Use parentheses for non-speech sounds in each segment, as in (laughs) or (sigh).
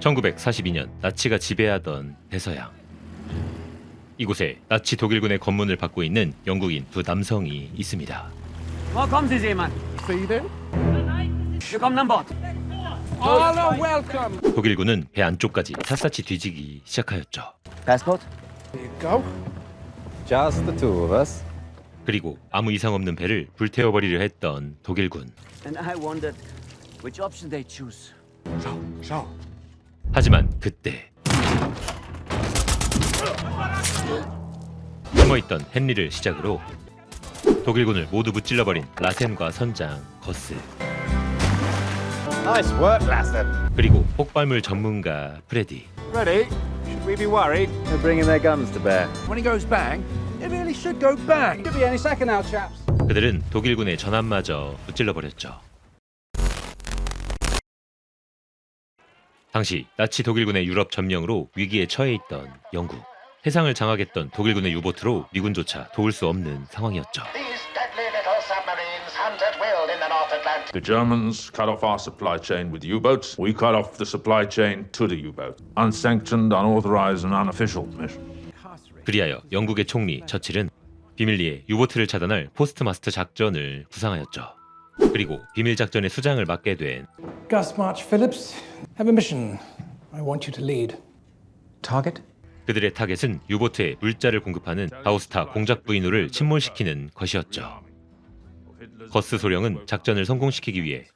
1942년 나치가 지배하던 대서양. 이곳에 나치 독일군의 검문을 받고 있는 영국인 두 남성이 있습니다. Kommen Sie, Seemann? Feeding? Wir kommen an Bord. Oh, no, welcome. 독일군은 배 안쪽까지 샅샅이 뒤지기 시작하였죠. Passport? Here you go. Just the two of us. 그리고 아무 이상 없는 배를 불태워버리려 했던 독일군. And I wondered which option they choose. So, so. 하지만 그때 숨어있던 헨리를 시작으로 독일군을 모두 무찔러버린 라센과 선장 거스 Nice work, Lassen. 그리고 폭발물 전문가 프레디 Ready? Should we be worried? They're bringing their guns to bear. When he goes bang, it really should go bang. Could be any second now, chaps. 그들은 독일군의 전함마저 무찔러버렸죠. 당시 나치 독일군의 유럽 점령으로 위기에 처해 있던 영국. 해상을 장악했던 독일군의 유보트로 미군조차 도울 수 없는 상황이었죠. The Germans cut off our supply chain with U-boats. We cut off the supply chain to the U-boat. Unsanctioned, unauthorized, and unofficial mission. 그리하여 영국의 총리 처칠은 비밀리에 유보트를 차단할 포스트마스터 작전을 구상하였죠. 그리고 비밀 작전의 수장을 맡게 된 Gus March Phillips, have a mission I want you to lead. Target? 그들의 타겟은 유보트에 물자를 공급하는 바우스타 공작 부인호를 침몰시키는 것이었죠. 거스 소령은 작전을 성공시키기 위해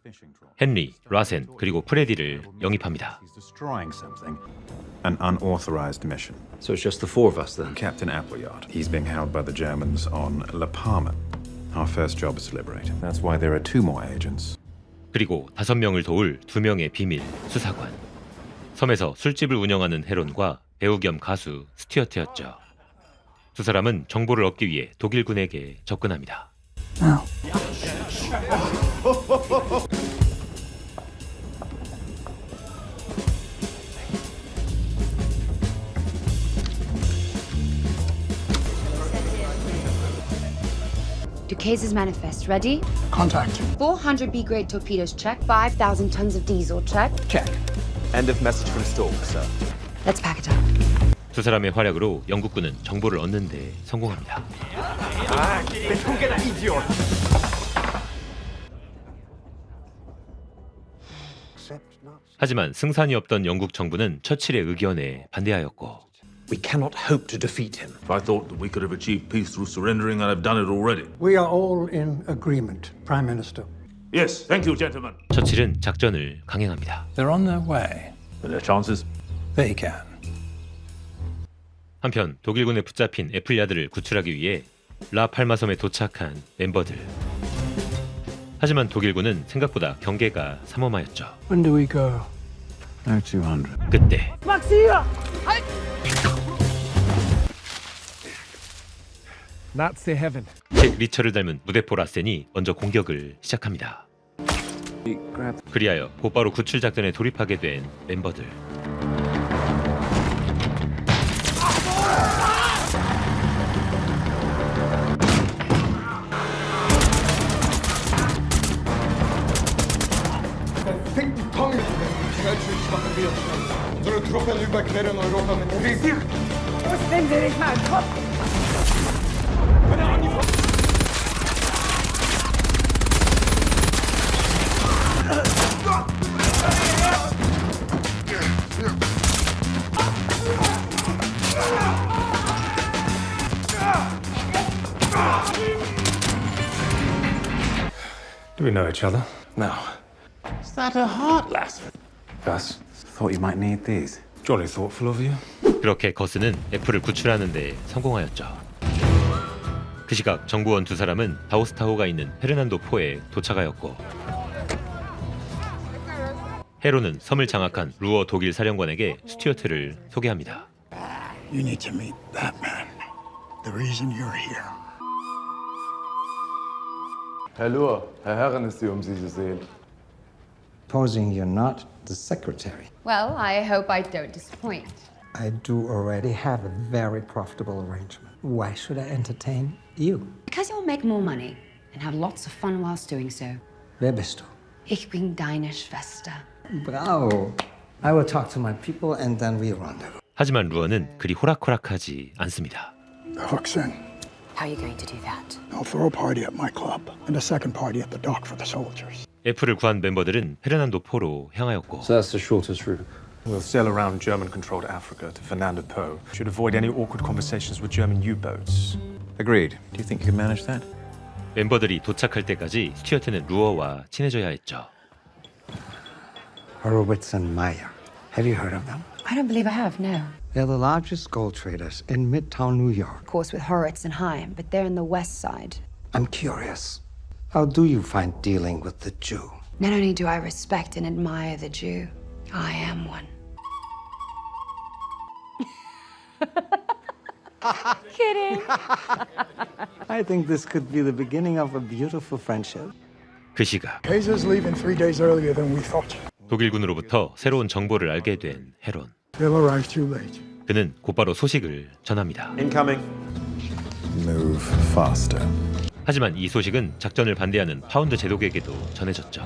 헨리, 라센 그리고 프레디를 영입합니다. Destroying something. An unauthorized mission. So it's just the four of us then? Captain Appleyard. He's being held by the Germans on La Palma. Our first job is to liberate. That's why there are two more agents. 그리고 다섯 명을 도울 두 명의 비밀 수사관. 섬에서 술집을 운영하는 헤론과 배우 겸 가수 스튜어트였죠. 두 사람은 정보를 얻기 위해 독일군에게 접근합니다. Duquesne's manifest ready? contact. 400 B grade torpedoes check. 5,000 tons of diesel check. Check. End of message from Stork, sir. Let's pack it up. 두 사람의 활약으로 영국군은 정보를 얻는 데 성공합니다. 하지만 승산이 없던 영국 정부는 처칠의 의견에 반대하였고 We cannot hope to defeat him. If I thought that we could have achieved peace through surrendering, I'd have done it already. We are all in agreement, Prime Minister. Yes, thank you, gentlemen. 처칠은 작전을 강행합니다. They're on their way. And their chances? They can. 한편 독일군에 붙잡힌 애플야드를 구출하기 위해 라팔마 섬에 도착한 멤버들. 하지만 독일군은 생각보다 경계가 삼엄하였죠. When do we go? No 200. 그때 Nazi heaven. 잭 리처를 닮은 무대포 라센이 먼저 공격을 시작합니다. 그리하여 곧바로 구출 작전에 돌입하게 된 멤버들. Schnellschild schwachen Widerstand. Unsere Truppen überqueren Europa mit Do we know each other? No. Is that a heart, Lassen? Gus, thought you might need these. Jolly thoughtful of you. 그렇게 거스는 애플을 구출하는 데 성공하였죠. 그 시각 정부원 두 사람은 다우스타호가 있는 페르난도 포에 도착하였고 헤로는 섬을 장악한 루어 독일 사령관에게 스튜어트를 소개합니다. You need to meet that man. The reason you're here. Hallo, Herr Herren ist hier, um Sie zu sehen. Supposing you're not the secretary. Well, I hope I don't disappoint. I do already have a very profitable arrangement. Why should I entertain you? Because you'll make more money and have lots of fun whilst doing so. Wer bist du? Ich bin deine Schwester. Bravo. I will talk to my people and then we rendezvous. 하지만 루어는 그리 호락호락하지 않습니다. The hook's in. How are you going to do that? I'll throw a party at my club and a second party at the dock for the soldiers. F를 구한 멤버들은 페르난도 포로 향하였고 So that's the shortest route. We'll sail around German-controlled Africa to Fernando Po. Should avoid any awkward conversations with German U-boats. Agreed. Do you think you can manage that? 멤버들이 도착할 때까지 스튜어트는 루어와 친해져야 했죠. Horowitz and Meyer. Have you heard of them? I don't believe I have, no. They're the largest gold traders in Midtown New York. Of course, with Horowitz and Heim, but they're in the west side. I'm curious. How do you find dealing with the Jew? Not only do I respect and admire the Jew, I am one. (laughs) Kidding. I think this could be the beginning of a beautiful friendship. 그 시각 Kaiser's leaving three days earlier than we thought. 독일군으로부터 새로운 정보를 알게 된 헤론. They'll arrive too late. 그는 곧바로 소식을 전합니다. Incoming. Move faster. 하지만 이 소식은 작전을 반대하는 파운드 제독에게도 전해졌죠.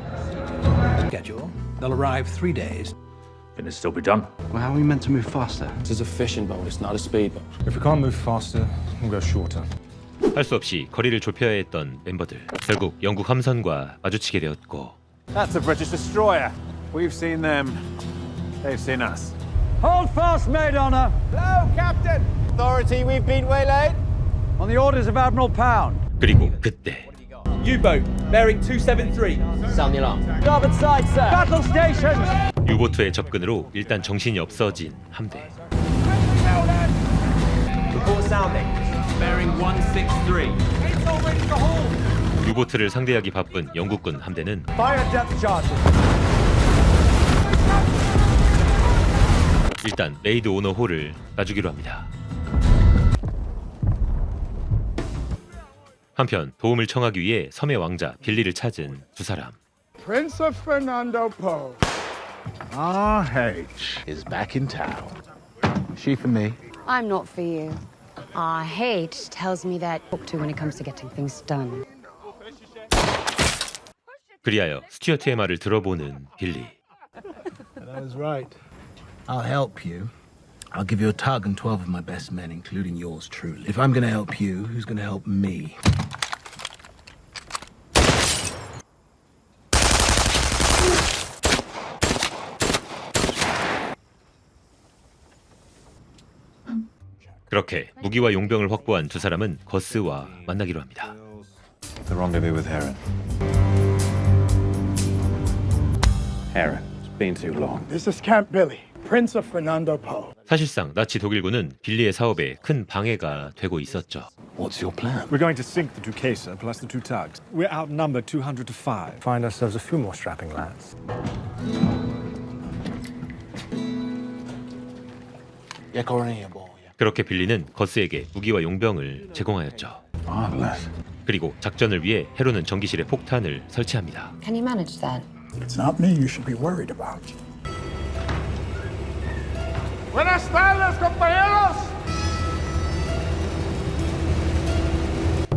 Schedule. They'll arrive three days. Can it still be done? Well, how are we meant to move faster? This is a fishing boat, it's not a speedboat. If we can't move faster, we'll go shorter. 할 수 없이 거리를 좁혀야 했던 멤버들. 결국 영국 함선과 마주치게 되었고 That's a British destroyer. We've seen them. They've seen us. Hold fast, maid honor. Hello, Captain. Authority, we've been waylaid. On the orders of Admiral Pound. 그리고 그때 U-boat bearing 273. Sound the alarm. Starboard side, sir. Battle stations. 유보트의 접근으로 일단 정신이 없어진 함대. Report sounding. Bearing 163. It's already the hull. 유보트를 상대하기 바쁜 영국군 함대는 Fire depth charges. 일단 레이드 오너 홀을 놔주기로 합니다. 한편 도움을 청하기 위해 섬의 왕자 빌리를 찾은 두 사람. Prince of Fernando Po. RH is back in town. She for me. I'm not for you. Hate tells me that talk to when it comes to getting things done. 그리하여 스튜어트의 말을 들어보는 빌리. That was right. I'll help you. I'll give you a tug and 12 of my best men, including yours truly. If I'm going to help you, who's going to help me? 그렇게 무기와 용병을 확보한 두 사람은 거스와 만나기로 합니다. The rendezvous with Heron. Heron, it's been too long. This is Camp Billy, Prince of Fernando Po. 사실상 나치 독일군은 빌리의 사업에 큰 방해가 되고 있었죠. What's your plan? We're going to sink the Duquesa plus the two tugs. We're outnumbered 200 to 5. Find ourselves a few more strapping lads. 그렇게 빌리는 거스에게 무기와 용병을 제공하였죠. Marvelous. 그리고 작전을 위해 헤로는 전기실에 폭탄을 설치합니다. Can you manage that? It's not me you should be worried about. Buenas tardes, compañeros.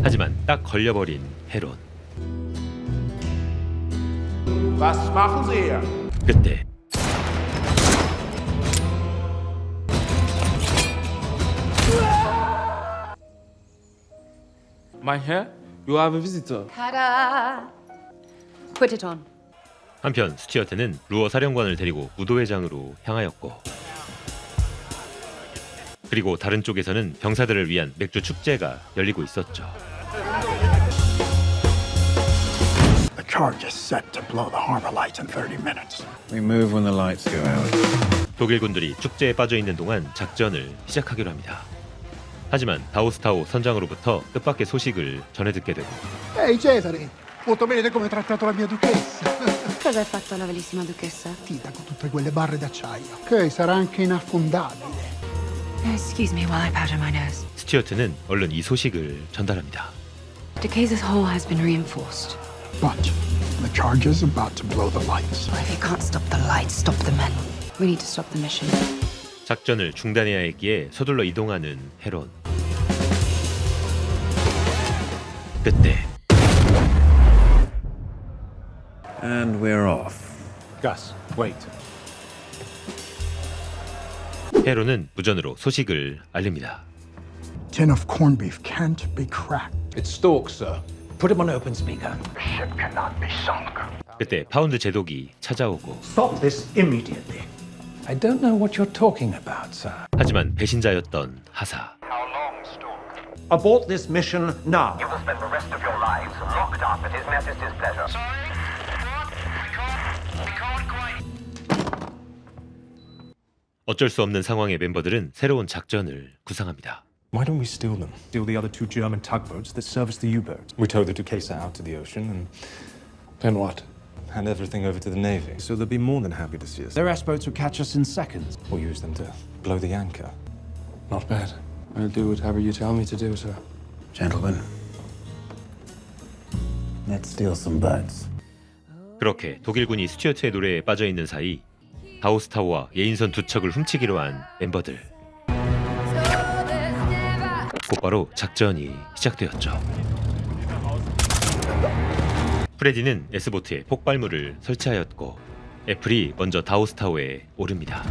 하지만 딱 걸려버린 헤론. Was machen Sie hier? 그때 My hair? You have a visitor. Ta-da! Put it on. 한편 스튜어트는 루어 사령관을 데리고 무도회장으로 향하였고 그리고 다른 쪽에서는 병사들을 위한 맥주 축제가 열리고 있었죠. The charge is set to blow the harbor lights in 30 minutes. We move when the lights go out. 독일군들이 축제에 빠져 있는 동안 작전을 시작하기로 합니다. 하지만 다우스타우 선장으로부터 뜻밖의 소식을 전해 듣게 되고 Ehi Cesare, molto bene come hai trattato la mia duchessa. Cosa hai fatto alla bellissima duchessa? Tita con tutte quelle barre d'acciaio. Che sarà anche inaffondabile. Excuse me while I powder my nose. 스튜어트는 얼른 이 소식을 전달합니다. Decatur's hull has been reinforced. But the charge is about to blow the lights. If you can't stop the lights, stop the men. We need to stop the mission. 작전을 중단해야 했기에 서둘러 이동하는 헤론. 그때 And we're off. Gus, wait. 헤로는 무전으로 소식을 알립니다. Tin of corned beef can't be cracked. It's Stork, sir. Put him on open speaker. Ship cannot be sunk. 그때 파운드 제독이 찾아오고 Stop this immediately. I don't know what you're talking about, sir. 하지만 배신자였던 하사. How long, Stork? Abort this mission now. You will spend the rest of your lives locked up at His Majesty's pleasure. 어쩔 수 없는 상황의 멤버들은 새로운 작전을 구상합니다. Why don't we steal them? Steal the other two German tugboats that service the U-boat. We tow the Duquesa out to the ocean and Then what? hand everything over to the Navy. So they'll be more than happy to see us. Their S-boats would catch us in seconds. Or use them to blow the anchor. Not bad. I'll do whatever you tell me to do, sir. Gentlemen, let's steal some boats. 그렇게 독일군이 스튜어트의 노래에 빠져 있는 사이 다우스타워와 예인선 두 척을 훔치기로 한 멤버들. 곧바로 작전이 시작되었죠. 프레디는 S보트에 폭발물을 설치하였고 애플이 먼저 다우스타워에 오릅니다.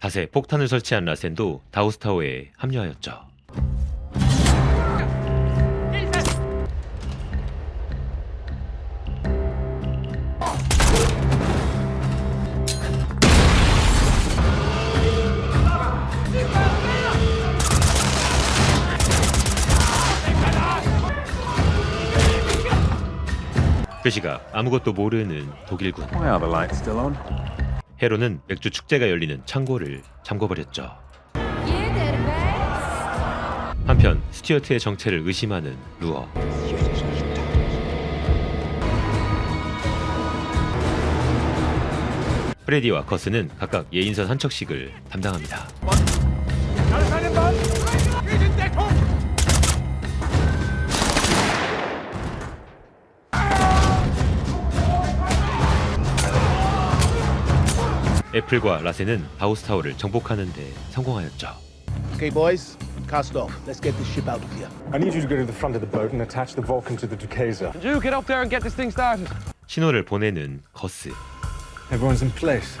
닷에 폭탄을 설치한 라센도 다우스타워에 합류하였죠. 그 시각 아무것도 모르는 독일군. Why are the lights still on? 헤로는 맥주 축제가 열리는 창고를 잠궈버렸죠. 한편 스튜어트의 정체를 의심하는 루어. 프레디와 커스는 각각 예인선 한 척씩을 담당합니다. 애플과 라센은 다우스타워를 정복하는 데 성공하였죠. Okay, boys, cast off. Let's get this ship out of here. I need you to go to the front of the boat and attach the Vulcan to the Duquesa. You get up there and get this thing started. 신호를 보내는 거스. Everyone's in place.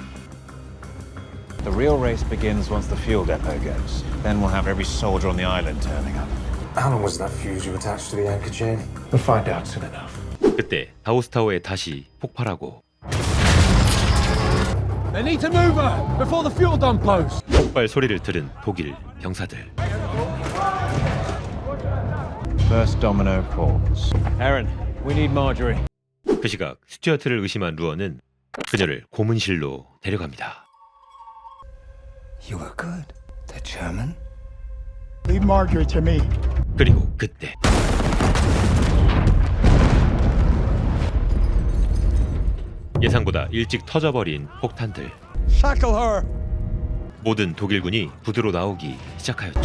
The real race begins once the fuel depot goes. Then we'll have every soldier on the island turning up. How long was that fuse you attached to the anchor chain? We'll find out soon enough. 그때 다우스타워에 다시 폭발하고 They need to move her before the fuel dump blows. 폭발 소리를 들은 독일 병사들. First domino falls. Aaron, we need Marjorie. 그 시각 스튜어트를 의심한 루어는 그녀를 고문실로 데려갑니다. You were good. The German? Leave Marjorie to me. 그리고 그때 예상보다 일찍 터져버린 폭탄들. 모든 독일군이 부두로 나오기 시작하였죠.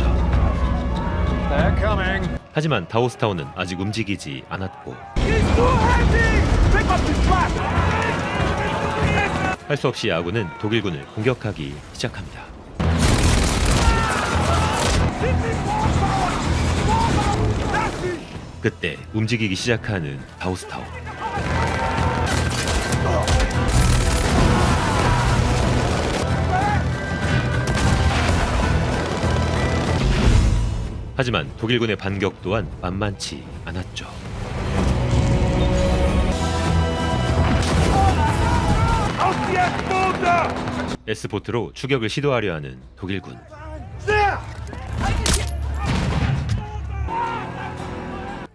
하지만 다우스타워는 아직 움직이지 않았고 할 수 없이 아군은 독일군을 공격하기 시작합니다. 그때 움직이기 시작하는 다우스타워. 하지만 독일군의 반격 또한 만만치 않았죠. S보트로 추격을 시도하려 하는 독일군.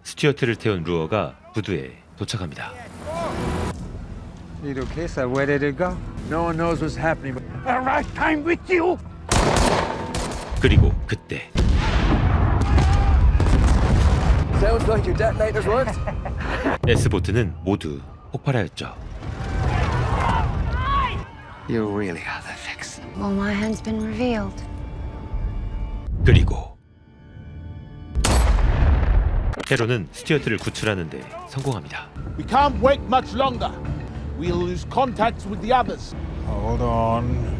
스튜어트를 태운 루어가 부두에 도착합니다. Duquesa, where did it go? No one knows what's happening. But 그리고 그때 Sounds like your detonators worked. S보트는 모두 폭발하였죠. You really are the fix. Well, my hand's been revealed. 그리고 헤로는 스튜어트를 구출하는데 성공합니다. We can't wait much longer. We'll lose contact with the others. Hold on.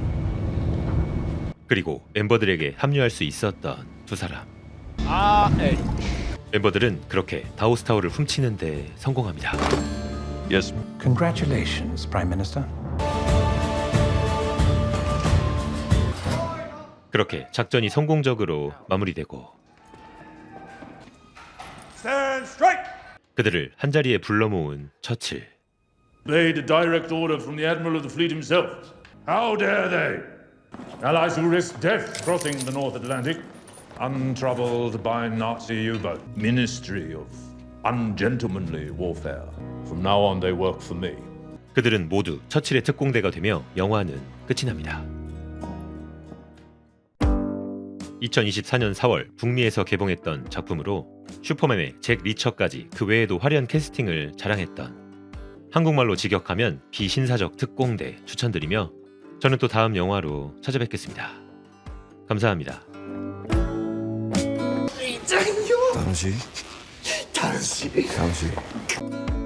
그리고 멤버들에게 합류할 수 있었던 두 사람. RH. 멤버들은 그렇게 다우스타워를 훔치는 데 성공합니다. Yes. Congratulations, Prime Minister. 그렇게 작전이 성공적으로 마무리되고 Stand straight! 그들을 한자리에 불러 모은 처칠. Obeyed a direct order from the Admiral of the Fleet himself. How dare they? Allies who risk death crossing the North Atlantic, untroubled by Nazi U-boat. Ministry of ungentlemanly warfare. From now on, they work for me. 그들은 모두 처칠의 특공대가 되며 영화는 끝이 납니다. 2024년 4월 북미에서 개봉했던 작품으로 슈퍼맨의 잭 리처까지 그 외에도 화려한 캐스팅을 자랑했던 한국말로 직역하면 비신사적 특공대 추천드리며 저는 또 다음 영화로 찾아뵙겠습니다. 감사합니다. 당시. 당시. 당시.